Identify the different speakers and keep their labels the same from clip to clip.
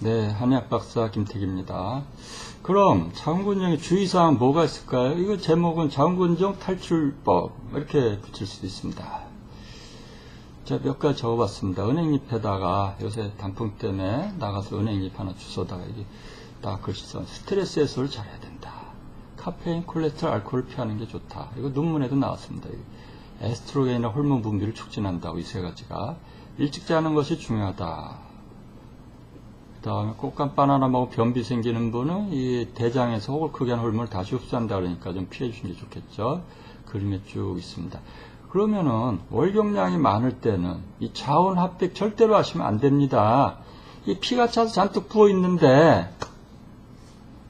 Speaker 1: 네, 한의학 박사 김택입니다. 그럼 장군정의 주의사항 뭐가 있을까요? 이거 제목은 장군정 탈출법 이렇게 붙일 수도 있습니다. 제가 몇 가지 적어봤습니다. 은행잎에다가 요새 단풍 때문에 나가서 은행잎 하나 주워다가 이게 딱 글씨 써 스트레스 해소를 잘해야 된다. 카페인, 콜레스테롤, 알코올을 피하는 게 좋다. 이거 논문에도 나왔습니다. 에스트로겐이나 호르몬 분비를 촉진한다고 이 세 가지가 일찍 자는 것이 중요하다. 그 다음에 꽃감 바나나 먹고 변비 생기는 분은 이 대장에서 혹을 크게 한 호르몬을 다시 흡수한다 그러니까 좀 피해 주는 게 좋겠죠. 그림에 쭉 있습니다. 그러면은 월경량이 많을 때는 이 자원 합백 절대로 하시면 안 됩니다. 이 피가 차서 잔뜩 부어 있는데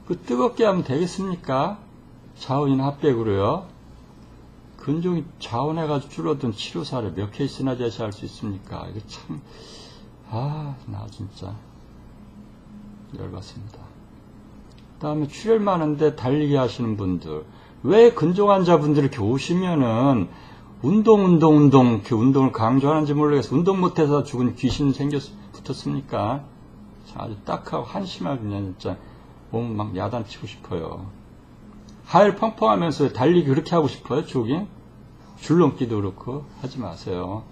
Speaker 1: 그 뜨겁게 하면 되겠습니까? 자원이나 합백으로요. 근종이 자원해가지고 줄어든 치료 사례 몇 케이스나 제시할 수 있습니까? 이거 참, 아, 나 진짜 열받습니다. 그 다음에 출혈 많은데 달리기 하시는 분들, 왜 근종 환자분들이 이렇게 오시면은 운동, 운동, 운동, 이렇게 운동을 강조하는지 모르겠어. 운동 못해서 죽은 귀신 생겼, 붙었습니까? 자, 아주 딱하고 한심하게 그냥 진짜 몸 막 야단치고 싶어요. 하열 펑펑하면서 달리기 그렇게 하고 싶어요, 조깅? 줄넘기도 그렇고 하지 마세요.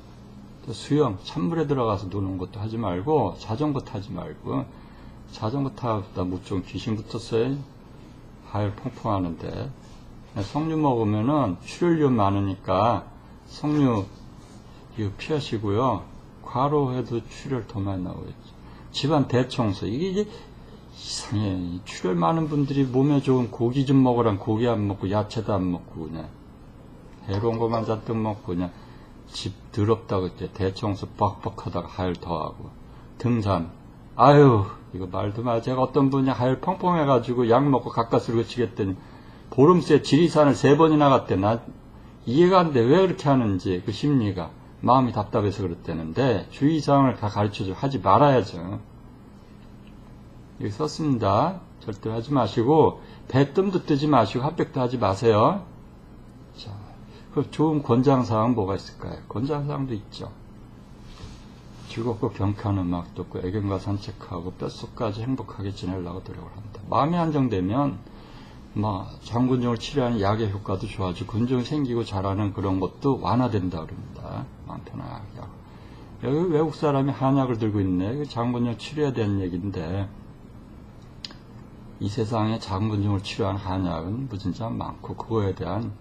Speaker 1: 또 수영, 찬물에 들어가서 노는 것도 하지 말고 자전거 타지 말고 자전거 타다 무좀 귀신 붙었어요. 하열 펑펑 하는데 석류 먹으면은 출혈료 많으니까 석류 피하시고요. 과로해도 출혈 더 많이 나오겠죠. 집안 대청소 이게 이제 이상해. 출혈 많은 분들이 몸에 좋은 고기 좀 먹으란 고기 안 먹고 야채도 안 먹고 그냥 해로운 것만 잔뜩 먹고 그냥 집 더럽다고 이제 대청소 빡빡 하다가 하열 더하고 등산 아유 이거 말도 마. 제가 어떤 분이 하열 펑펑 해가지고 약 먹고 가까스로 그치겠더니 보름새 지리산을 세 번이나 갔대. 나 이해가 안 돼. 왜 그렇게 하는지 그 심리가. 마음이 답답해서 그랬다는데 주의 사항을 다 가르쳐줘. 하지 말아야죠. 여기 썼습니다. 절대 하지 마시고 배뜸도 뜨지 마시고 합백도 하지 마세요. 자, 그 좋은 권장사항 뭐가 있을까요? 권장사항도 있죠. 즐겁고 경쾌한 음악 듣고 애견과 산책하고 뼛속까지 행복하게 지내려고 노력을 한다. 마음이 안정되면 뭐 장군종을 치료하는 약의 효과도 좋아지고 근종이 생기고 자라는 그런 것도 완화된다 그럽니다. 마음 편하게. 여기 외국 사람이 한약을 들고 있네. 장군종 치료에 대한 얘기인데 이 세상에 장군종을 치료하는 한약은 무진자 많고 그거에 대한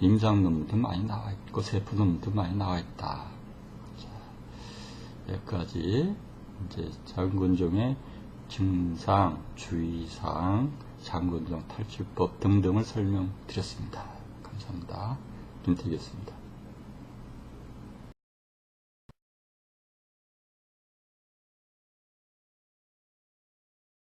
Speaker 1: 임상 논문도 많이 나와 있고 세포 논문도 많이 나와 있다. 자, 여기까지 이제 장군종의 증상, 주의사항, 장군종 탈출법 등등을 설명드렸습니다. 감사합니다. 김태기였습니다.